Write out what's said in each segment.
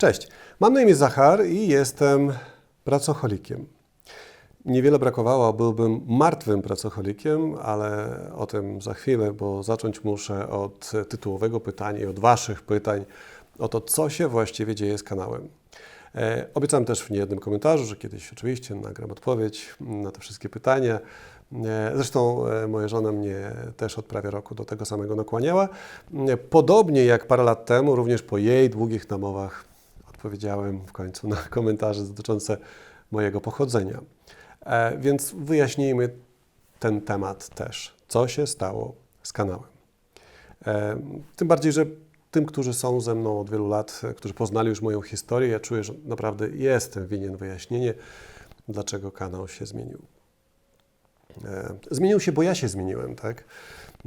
Cześć, mam na imię Zachar i jestem pracocholikiem. Niewiele brakowało, byłbym martwym pracocholikiem, ale o tym za chwilę, bo zacząć muszę od tytułowego pytania i od Waszych pytań o to, co się właściwie dzieje z kanałem. E, obiecałem też w niejednym komentarzu, że kiedyś oczywiście nagram odpowiedź na te wszystkie pytania. E, Zresztą e, moja żona mnie też od prawie roku do tego samego nakłaniała. E, Podobnie jak parę lat temu, również po jej długich namowach odpowiedziałem w końcu na komentarze dotyczące mojego pochodzenia. E, Więc wyjaśnijmy ten temat też. Co się stało z kanałem? E, Tym bardziej, że tym, którzy są ze mną od wielu lat, którzy poznali już moją historię, ja czuję, że naprawdę jestem winien wyjaśnienie, dlaczego kanał się zmienił. E, Zmienił się, bo ja się zmieniłem, tak?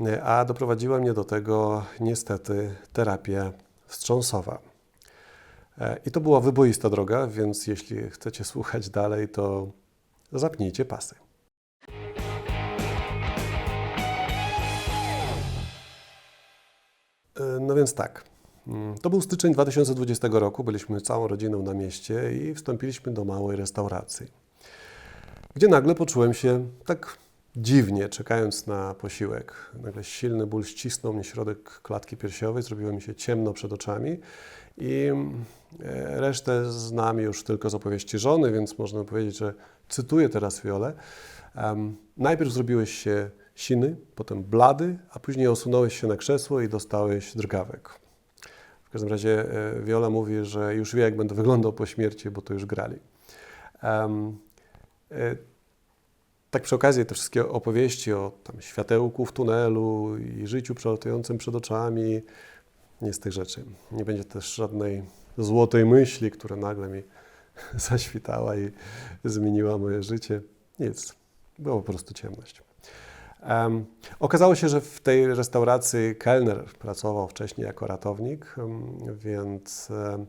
E, A doprowadziła mnie do tego niestety terapia wstrząsowa. E, I to była wyboista droga, więc jeśli chcecie słuchać dalej, to zapnijcie pasy. E, No więc tak. Mm, To był styczeń 2020 roku. Byliśmy całą rodziną na mieście i wstąpiliśmy do małej restauracji, gdzie nagle poczułem się tak dziwnie, czekając na posiłek. Nagle silny ból ścisnął mnie środek klatki piersiowej, zrobiło mi się ciemno przed oczami i e, resztę znam już tylko z opowieści żony, więc można powiedzieć, że cytuję teraz Violę. Em, najpierw zrobiłeś się siny, potem blady, a później osunąłeś się na krzesło i dostałeś drgawek. W każdym razie e, Viola mówi, że już wie, jak będę wyglądał po śmierci, bo to już grali. E, tak przy okazji te wszystkie opowieści o tam światełku w tunelu i życiu przelatującym przed oczami, nie z tych rzeczy. Nie będzie też żadnej złotej myśli, która nagle mi zaświtała i zmieniła moje życie. Nic. Była po prostu ciemność. Em, okazało się, że w tej restauracji kelner pracował wcześniej jako ratownik, em, więc em,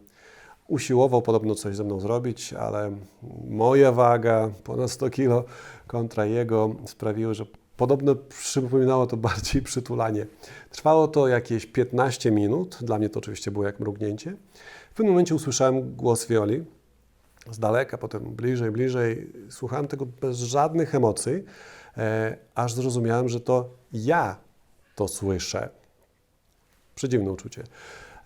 usiłował podobno coś ze mną zrobić, ale moja waga, ponad 100 kilo, kontra jego sprawiły, że podobno przypominało to bardziej przytulanie. Trwało to jakieś 15 minut, dla mnie to oczywiście było jak mrugnięcie. W pewnym momencie usłyszałem głos Violi z daleka, potem bliżej, bliżej. Słuchałem tego bez żadnych emocji, e, aż zrozumiałem, że to ja to słyszę. Przedziwne uczucie.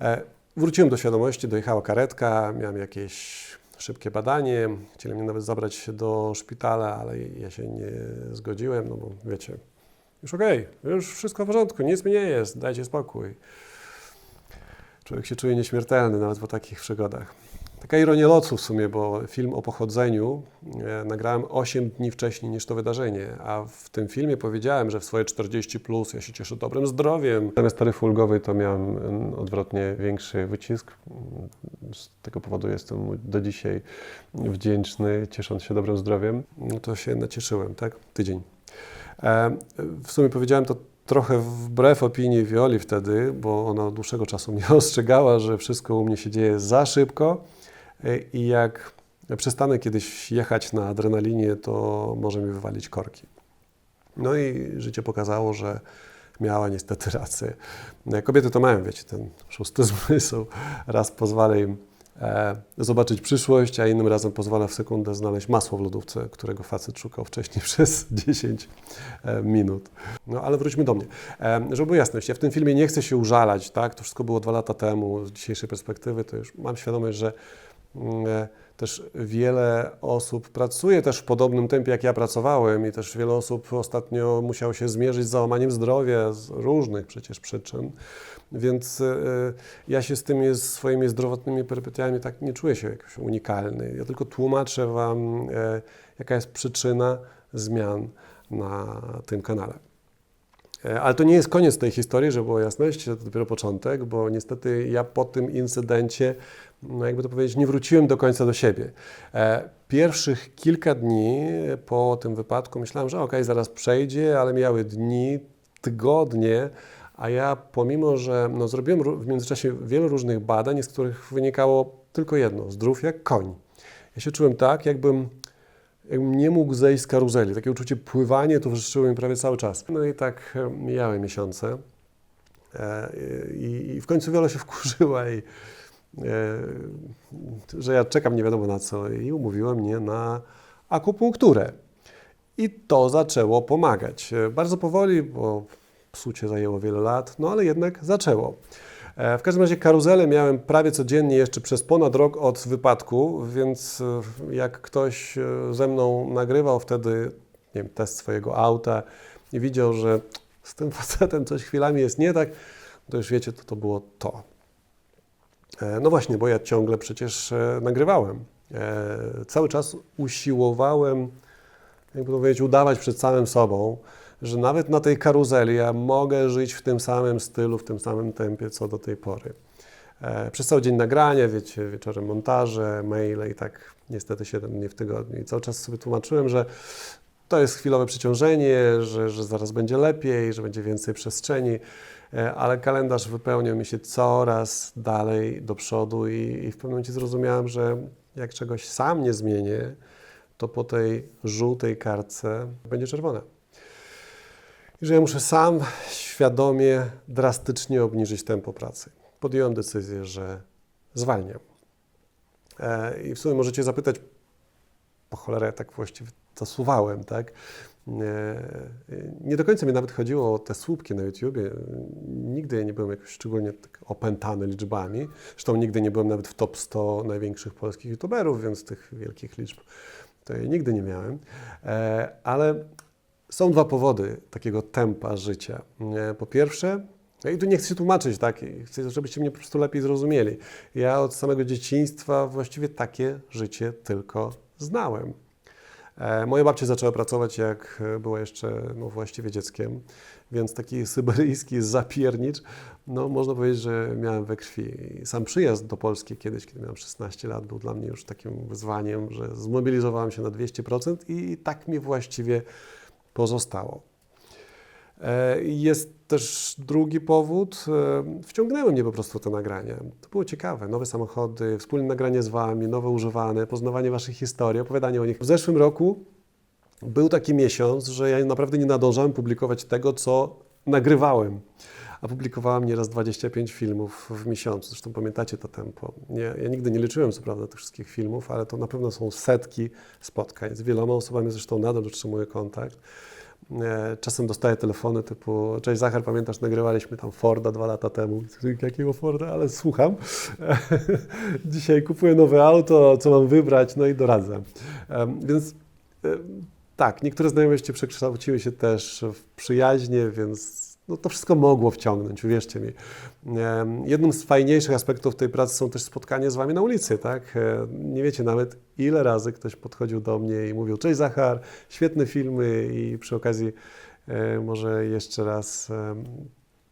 E, wróciłem do świadomości, dojechała karetka, miałem jakieś szybkie badanie, chcieli mnie nawet zabrać do szpitala, ale ja się nie zgodziłem, no bo wiecie, już okej, już wszystko w porządku, nic mi nie jest, dajcie spokój. Człowiek się czuje nieśmiertelny nawet po takich przygodach. Taka ironia losu w sumie, bo film o pochodzeniu e, nagrałem 8 dni wcześniej niż to wydarzenie, a w tym filmie powiedziałem, że w swoje 40 plus ja się cieszę dobrym zdrowiem. Zamiast taryfy ulgowej to miałem mm, odwrotnie większy wycisk. Z tego powodu jestem do dzisiaj wdzięczny, ciesząc się dobrym zdrowiem. No to się nacieszyłem, tak? Tydzień. E, W sumie powiedziałem to trochę wbrew opinii Violi wtedy, bo ona od dłuższego czasu mnie ostrzegała, że wszystko u mnie się dzieje za szybko e, i jak przestanę kiedyś jechać na adrenalinie, to może mi wywalić korki. No i życie pokazało, że miała niestety rację. E, Kobiety to mają, wiecie, ten szósty zmysł. Raz pozwala im zobaczyć przyszłość, a innym razem pozwala w sekundę znaleźć masło w lodówce, którego facet szukał wcześniej przez 10 e, minut. No ale wróćmy do mnie. E, żeby jasność, ja w tym filmie nie chcę się użalać, tak? To wszystko było dwa lata temu. Z dzisiejszej perspektywy to już mam świadomość, że mm, e, też wiele osób pracuje też w podobnym tempie, jak ja pracowałem i też wiele osób ostatnio musiało się zmierzyć z załamaniem zdrowia z różnych przecież przyczyn. Więc e, ja się z tymi swoimi zdrowotnymi perypetiami tak nie czuję się jakoś unikalny. Ja tylko tłumaczę Wam, e, jaka jest przyczyna zmian na tym kanale. E, Ale to nie jest koniec tej historii, żeby było jasność, to dopiero początek, bo niestety ja po tym incydencie, no jakby to powiedzieć, nie wróciłem do końca do siebie. E, Pierwszych kilka dni po tym wypadku myślałem, że okej, zaraz przejdzie, ale mijały dni, tygodnie, a ja pomimo, że no, zrobiłem w międzyczasie wiele różnych badań, z których wynikało tylko jedno, zdrów jak koń. Ja się czułem tak, jakbym jakbym nie mógł zejść z karuzeli. Takie uczucie pływania towarzyszyło mi prawie cały czas. No i tak e, mijały miesiące. E, I, w końcu Wiola się wkurzyła i że ja czekam nie wiadomo na co i umówiła mnie na akupunkturę. I to zaczęło pomagać. E, Bardzo powoli, bo psucie zajęło wiele lat, no ale jednak zaczęło. E, W każdym razie karuzelę miałem prawie codziennie jeszcze przez ponad rok od wypadku, więc e, jak ktoś e, ze mną nagrywał wtedy nie wiem, test swojego auta i widział, że z tym facetem coś chwilami jest nie tak, to już wiecie, to to było to. No właśnie, bo ja ciągle przecież nagrywałem. Cały czas usiłowałem, jakby to powiedzieć, udawać przed samym sobą, że nawet na tej karuzeli ja mogę żyć w tym samym stylu, w tym samym tempie, co do tej pory. E, Przez cały dzień nagrania, wiecie, wieczorem montaże, maile i tak niestety 7 dni w tygodniu. I cały czas sobie tłumaczyłem, że to jest chwilowe przeciążenie, że, że zaraz będzie lepiej, że będzie więcej przestrzeni, e, ale kalendarz wypełniał mi się coraz dalej do przodu i, i w pewnym momencie zrozumiałem, że jak czegoś sam nie zmienię, to po tej żółtej kartce będzie czerwone. Że ja muszę sam świadomie, drastycznie obniżyć tempo pracy. Podjąłem decyzję, że zwalniam. E, I w sumie możecie zapytać, po cholerę tak właściwie zasuwałem, tak? E, Nie do końca mi nawet chodziło o te słupki na YouTubie. Nigdy ja nie byłem jakoś szczególnie tak opętany liczbami. Zresztą nigdy nie byłem nawet w top 100 największych polskich YouTuberów, więc tych wielkich liczb to ja nigdy nie miałem. E, Ale są dwa powody takiego tempa życia. Po pierwsze, i tu nie chcę się tłumaczyć, tak? Chcę, żebyście mnie po prostu lepiej zrozumieli. Ja od samego dzieciństwa właściwie takie życie tylko znałem. E, Moja babcia zaczęła pracować, jak e, była jeszcze no, właściwie dzieckiem, więc taki syberyjski zapiernicz, no można powiedzieć, że miałem we krwi. Sam przyjazd do Polski kiedyś, kiedy miałem 16 lat, był dla mnie już takim wyzwaniem, że zmobilizowałem się na 200% i tak mi właściwie pozostało. E, Jest też drugi powód. e, Wciągnęły mnie po prostu te nagrania. To było ciekawe. Nowe samochody, wspólne nagranie z Wami, nowe używane, poznawanie Waszych historii, opowiadanie o nich. W zeszłym roku był taki miesiąc, że ja naprawdę nie nadążałem publikować tego, co nagrywałem. A publikowałem nieraz 25 filmów w miesiącu. Zresztą pamiętacie to tempo. Nie, ja nigdy nie liczyłem, co prawda, tych wszystkich filmów, ale to na pewno są setki spotkań. Z wieloma osobami zresztą nadal utrzymuję kontakt. E, Czasem dostaję telefony typu Cześć Zachar, pamiętasz, nagrywaliśmy tam Forda dwa lata temu. Jakiego Forda? Ale słucham. Dzisiaj kupuję nowe auto, co mam wybrać? No i doradzam. Em, Więc e, tak, niektóre znajomości przekształciły się też w przyjaźnie, więc no to wszystko mogło wciągnąć, uwierzcie mi. Jednym z fajniejszych aspektów tej pracy są też spotkania z Wami na ulicy, tak? E, Nie wiecie nawet, ile razy ktoś podchodził do mnie i mówił Cześć Zachar, świetne filmy i przy okazji e, może jeszcze raz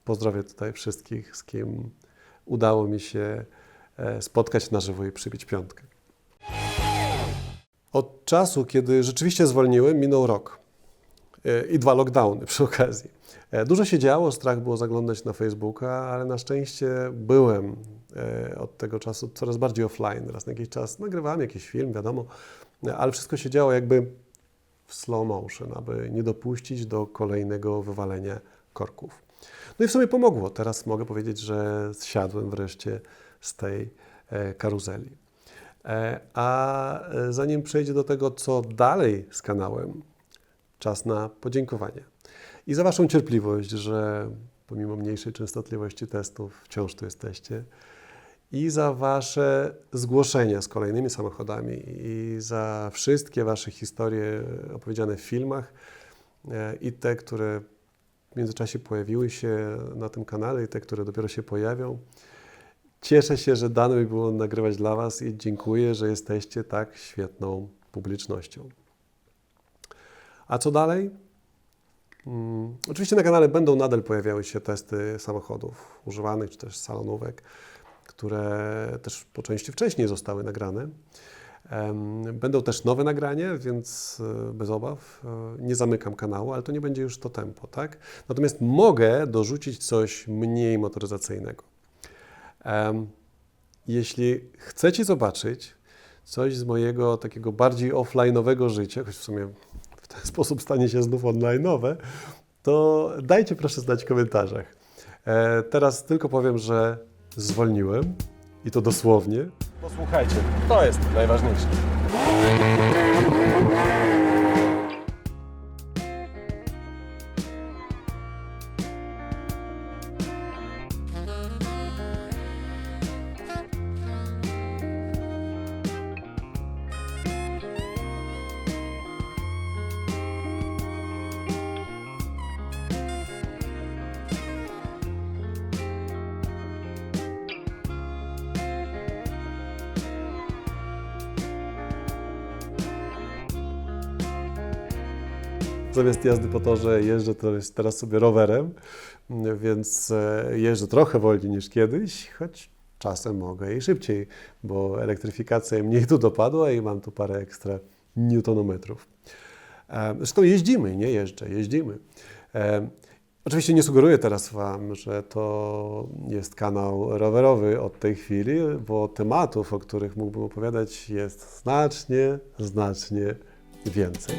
pozdrowię tutaj wszystkich, z kim udało mi się e, spotkać na żywo i przybić piątkę. Od czasu, kiedy rzeczywiście zwolniłem, minął rok i dwa lockdowny przy okazji. E, Dużo się działo, strach było zaglądać na Facebooka, ale na szczęście byłem e, od tego czasu coraz bardziej offline. Raz na jakiś czas nagrywałem jakiś film, wiadomo, e, ale wszystko się działo jakby w slow motion, aby nie dopuścić do kolejnego wywalenia korków. No i w sumie pomogło. Teraz mogę powiedzieć, że zsiadłem wreszcie z tej karuzeli. A zanim przejdzie do tego, co dalej z kanałem, czas na podziękowanie. I za Waszą cierpliwość, że pomimo mniejszej częstotliwości testów wciąż tu jesteście. I za Wasze zgłoszenia z kolejnymi samochodami, i za wszystkie Wasze historie opowiedziane w filmach, e, i te, które w międzyczasie pojawiły się na tym kanale, i te, które dopiero się pojawią. Cieszę się, że dane mi było nagrywać dla Was i dziękuję, że jesteście tak świetną publicznością. A co dalej? Mm, oczywiście na kanale będą nadal pojawiały się testy samochodów używanych czy też salonówek, które też po części wcześniej zostały nagrane. Będą też nowe nagrania, więc e, bez obaw e, nie zamykam kanału, ale to nie będzie już to tempo, tak? Natomiast mogę dorzucić coś mniej motoryzacyjnego. Jeśli chcecie zobaczyć coś z mojego takiego bardziej offline'owego życia, choć w sumie ten sposób stanie się znów online'owe, to dajcie proszę znać w komentarzach. E, teraz tylko powiem, że zwolniłem i to dosłownie. Posłuchajcie, to jest najważniejsze. Zamiast jazdy po torze jeżdżę teraz- sobie rowerem, więc e, jeżdżę trochę wolniej niż kiedyś, choć czasem mogę i szybciej, bo elektryfikacja mniej tu dopadła i mam tu parę ekstra newtonometrów. E, Zresztą jeździmy, nie jeżdżę, jeździmy. E, Oczywiście nie sugeruję teraz Wam, że to jest kanał rowerowy od tej chwili, bo tematów, o których mógłbym opowiadać, jest znacznie, znacznie więcej.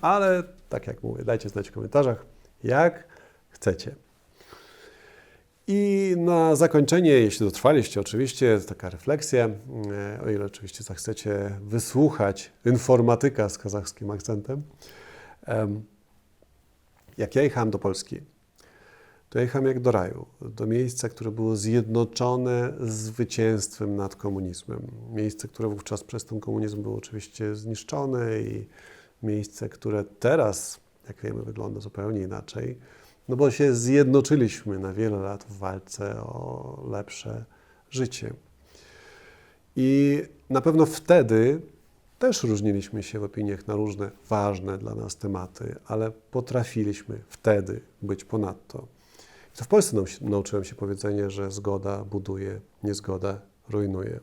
Ale tak jak mówię, dajcie znać w komentarzach, jak chcecie. I na zakończenie, jeśli dotrwaliście, oczywiście taka refleksja, e, o ile oczywiście zechcecie wysłuchać informatyka z kazachskim akcentem. Em, Jak ja jechałem do Polski, to jechałem jak do raju, do miejsca, które było zjednoczone zwycięstwem nad komunizmem. Miejsce, które wówczas przez ten komunizm było oczywiście zniszczone i miejsce, które teraz, jak wiemy, wygląda zupełnie inaczej, no bo się zjednoczyliśmy na wiele lat w walce o lepsze życie. I na pewno wtedy też różniliśmy się w opiniach na różne ważne dla nas tematy, ale potrafiliśmy wtedy być ponadto. I to w Polsce nau- nauczyłem się powiedzenie, że zgoda buduje, niezgoda rujnuje.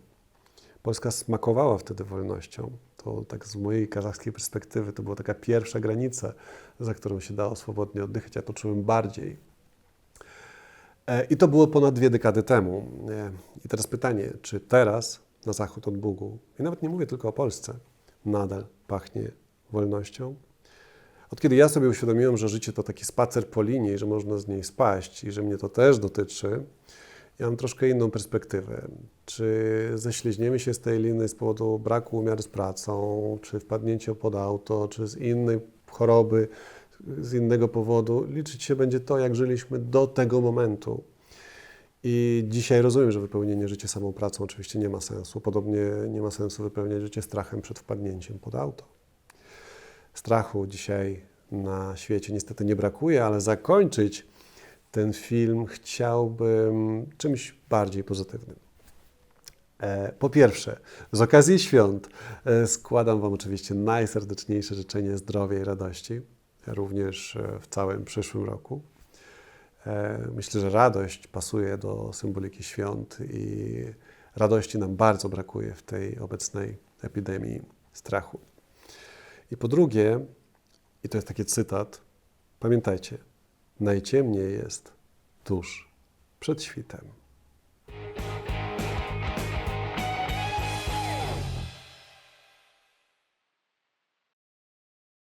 Polska smakowała wtedy wolnością. To tak z mojej kazachskiej perspektywy to była taka pierwsza granica, za którą się dało swobodnie oddychać. Ja to czułem bardziej. E, I to było ponad dwie dekady temu. E, I teraz pytanie, czy teraz na zachód od Bugu, i nawet nie mówię tylko o Polsce, nadal pachnie wolnością? Od kiedy ja sobie uświadomiłem, że życie to taki spacer po linii, że można z niej spaść i że mnie to też dotyczy, ja mam troszkę inną perspektywę. Czy ześliźniemy się z tej liny z powodu braku umiaru z pracą, czy wpadnięcia pod auto, czy z innej choroby, z innego powodu, liczyć się będzie to, jak żyliśmy do tego momentu. I dzisiaj rozumiem, że wypełnienie życia samą pracą oczywiście nie ma sensu. Podobnie nie ma sensu wypełniać życie strachem przed wpadnięciem pod auto. Strachu dzisiaj na świecie niestety nie brakuje, ale zakończyć ten film chciałbym czymś bardziej pozytywnym. E, Po pierwsze, z okazji świąt e, składam Wam oczywiście najserdeczniejsze życzenie zdrowia i radości, również e, w całym przyszłym roku. Myślę, że radość pasuje do symboliki świąt i radości nam bardzo brakuje w tej obecnej epidemii strachu. I po drugie, i to jest taki cytat, pamiętajcie, najciemniej jest tuż przed świtem.